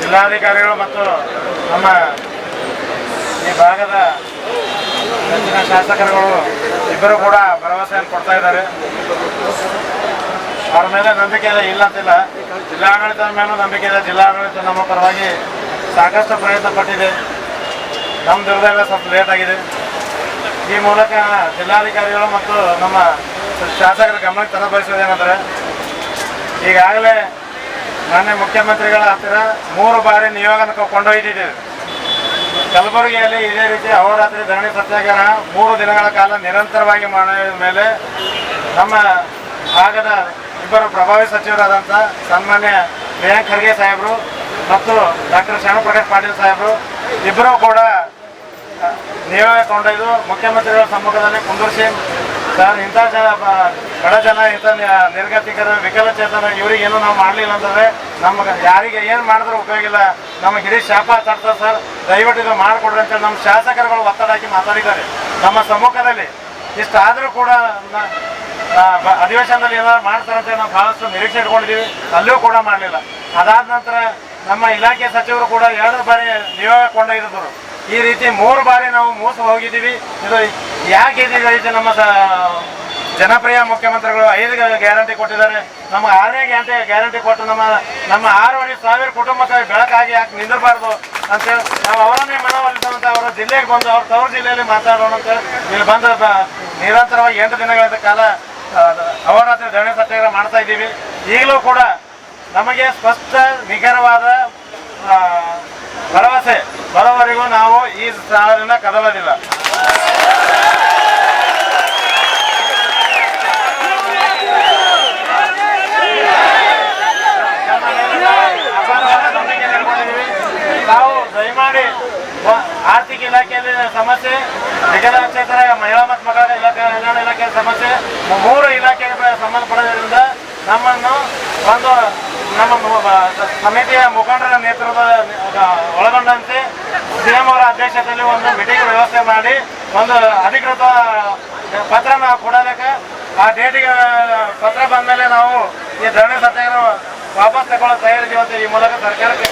ಜಿಲ್ಲಾಧಿಕಾರಿಗಳು ಮತ್ತು ನಮ್ಮ ಈ ಭಾಗದ ಹೆಚ್ಚಿನ ಶಾಸಕರುಗಳು ಇಬ್ಬರು ಕೂಡ ಭರವಸೆಯನ್ನು ಕೊಡ್ತಾ ಇದ್ದಾರೆ. ಅವ್ರ ಮೇಲೆ ನಂಬಿಕೆ ಇದೆ ಇಲ್ಲ ಅಂತಿಲ್ಲ. ಜಿಲ್ಲಾಡಳಿತದ ಮೇಲೂ ನಂಬಿಕೆ ಇದೆ. ಜಿಲ್ಲಾಡಳಿತ ನಮ್ಮ ಪರವಾಗಿ ಸಾಕಷ್ಟು ಪ್ರಯತ್ನ ಪಟ್ಟಿದೆ. ನಮ್ಮ ದುರ್ದೈವ ಸ್ವಲ್ಪ ಲೇಟ್ ಆಗಿದೆ. ಈ ಮೂಲಕ ಜಿಲ್ಲಾಧಿಕಾರಿಗಳು ಮತ್ತು ನಮ್ಮ ಶಾಸಕರ ಗಮನಕ್ಕೆ ತರಬಯಸೋದೇನೆಂದರೆ ಈಗಾಗಲೇ ಮಾನ್ಯ ಮುಖ್ಯಮಂತ್ರಿಗಳ ಹತ್ತಿರ ಮೂರು ಬಾರಿ ನಿಯೋಗನ ಕೊಂಡೊಯ್ದಿದ್ದೇವೆ ಕಲಬುರಗಿಯಲ್ಲಿ ಇದೇ ರೀತಿ ಅಹೋರಾತ್ರಿ ಧರಣಿ ಸತ್ಯಾಗ್ರಹ ಮೂರು ದಿನಗಳ ಕಾಲ ನಿರಂತರವಾಗಿ ಮಾಡಿದ ಮೇಲೆ ನಮ್ಮ ಭಾಗದ ಇಬ್ಬರು ಪ್ರಭಾವಿ ಸಚಿವರಾದಂಥ ಸನ್ಮಾನ್ಯ ಪ್ರಿಯಾಂಕ್ ಖರ್ಗೆ ಸಾಹೇಬರು ಮತ್ತು ಡಾಕ್ಟರ್ ಶ್ಯಾಮಪ್ರಕಾಶ್ ಪಾಟೀಲ್ ಸಾಹೇಬರು ಇಬ್ಬರೂ ಕೂಡ ನಿಯೋಗ ಕೊಂಡೊಯ್ದು ಮುಖ್ಯಮಂತ್ರಿಗಳ ಸಮ್ಮುಖದಲ್ಲಿ ಕುಂದರ್ಸಿ ಸರ್, ಇಂಥ ಜನ ಬಡ ಜನ ಇಂಥ ನಿರ್ಗತಿಕರ, ವಿಕಲಚೇತನ ಏನು ನಾವು ಮಾಡಲಿಲ್ಲ ಅಂತಂದರೆ ನಮ್ಗೆ ಯಾರಿಗೆ ಏನು ಮಾಡಿದ್ರೂ ಉಪಯೋಗ ಇಲ್ಲ. ನಮಗೆ ಶಾಪ ತರ್ತ ಸರ್. ದಯವಿಟ್ಟು ಇದು ಮಾಡಿಕೊಡ್ರಿ ಅಂತೇಳಿ ನಮ್ಮ ಶಾಸಕರುಗಳು ಒತ್ತಡ ಹಾಕಿ ಮಾತಾಡಿದ್ದಾರೆ. ನಮ್ಮ ಸಮ್ಮುಖದಲ್ಲಿ ಇಷ್ಟಾದರೂ ಕೂಡ ಅಧಿವೇಶನದಲ್ಲಿ ಏನಾದ್ರು ಮಾಡ್ತಾರೆ ಅಂತ ನಾವು ಬಹಳಷ್ಟು ನಿರೀಕ್ಷೆ ಇಟ್ಕೊಂಡಿದ್ದೀವಿ. ಅಲ್ಲೂ ಕೂಡ ಮಾಡಲಿಲ್ಲ. ಅದಾದ ನಂತರ ನಮ್ಮ ಇಲಾಖೆ ಸಚಿವರು ಕೂಡ ಎರಡು ಬಾರಿ ನಿಯೋಗ ಕೊಂಡೊಯ್ದಿದ್ರು. ಈ ರೀತಿ ಮೂರು ಬಾರಿ ನಾವು ಮೋಸ ಹೋಗಿದ್ದೀವಿ. ಇದು ಯಾಕೆ ಇದು ನಮ್ಮ ಜನಪ್ರಿಯ ಮುಖ್ಯಮಂತ್ರಿಗಳು ಐದು ಗ್ಯಾರಂಟಿ ಕೊಟ್ಟಿದ್ದಾರೆ. ನಮ್ಮ ಆರನೇ ಗ್ಯಾರಂಟಿ ಗ್ಯಾರಂಟಿ ಕೊಟ್ಟು ನಮ್ಮ ನಮ್ಮ ಆರೂವರೆ ಸಾವಿರ ಕುಟುಂಬಕ್ಕೆ ಬೆಳಕಾಗಿ ಯಾಕೆ ನಿಂದಿರಬಾರ್ದು ಅಂತೇಳಿ ನಾವು ಅವರನ್ನೇ ಮನವೊಲಿಸುವಂತ ಅವರ ಜಿಲ್ಲೆಗೆ ಬಂದು ಅವ್ರ ತವರು ಜಿಲ್ಲೆಯಲ್ಲಿ ಮಾತಾಡೋಣ ಅಂತ ಇಲ್ಲಿ ಬಂದು ನಿರಂತರವಾಗಿ ಎಂಟು ದಿನಗಳ ಕಾಲ ಅವರಾತ್ರಿ ಧರಣಿ ಸತ್ಯಾಗ್ರಹ ಮಾಡ್ತಾ ಇದ್ದೀವಿ. ಈಗಲೂ ಕೂಡ ನಮಗೆ ಸ್ಪಷ್ಟ ನಿಖರವಾದ ಆ, ಭರವಸೆ ಬರೋವರೆಗೂ ನಾವು ಈ ಸಾಲಿನ ಕದಲೋದಿಲ್ಲ ನಾವು ದಯಮಾಡಿ ಆರ್ಥಿಕ ಇಲಾಖೆಯಲ್ಲಿ ಸಮಸ್ಯೆ ವಿಕಲಚೇತರ ಮಹಿಳಾ ಮತ್ತು ಮಕ್ಕಳ ಇಲಾಖೆ, ಕಲ್ಯಾಣ ಇಲಾಖೆ ಸಮಸ್ಯೆ, ಮೂರು ಇಲಾಖೆಗೆ ಸಂಬಂಧಪಡೋದ್ರಿಂದ ನಮ್ಮನ್ನು ಒಂದು ನಮ್ಮ ಸಮಿತಿಯ ಮುಖಂಡರ ನೇತೃತ್ವದ ಒಳಗೊಂಡಂತೆ ಸಿಎಂ ಅವರ ಅಧ್ಯಕ್ಷತೆಯಲ್ಲಿ ಒಂದು ಮೀಟಿಂಗ್ ವ್ಯವಸ್ಥೆ ಮಾಡಿ, ಒಂದು ಅಧಿಕೃತ ಪತ್ರ ನಾವು ಕೊಡೋದಕ್ಕೆ ಆ ಡೇಟಿಗೆ ಪತ್ರ ಬಂದ ಮೇಲೆ ನಾವು ಈ ಧರಣಿ ಸತ್ಯಾಗ್ರಹ ವಾಪಸ್ ತಗೊಳ್ಳೋ ಅಂತ ಈ ಮೂಲಕ ಸರ್ಕಾರಕ್ಕೆ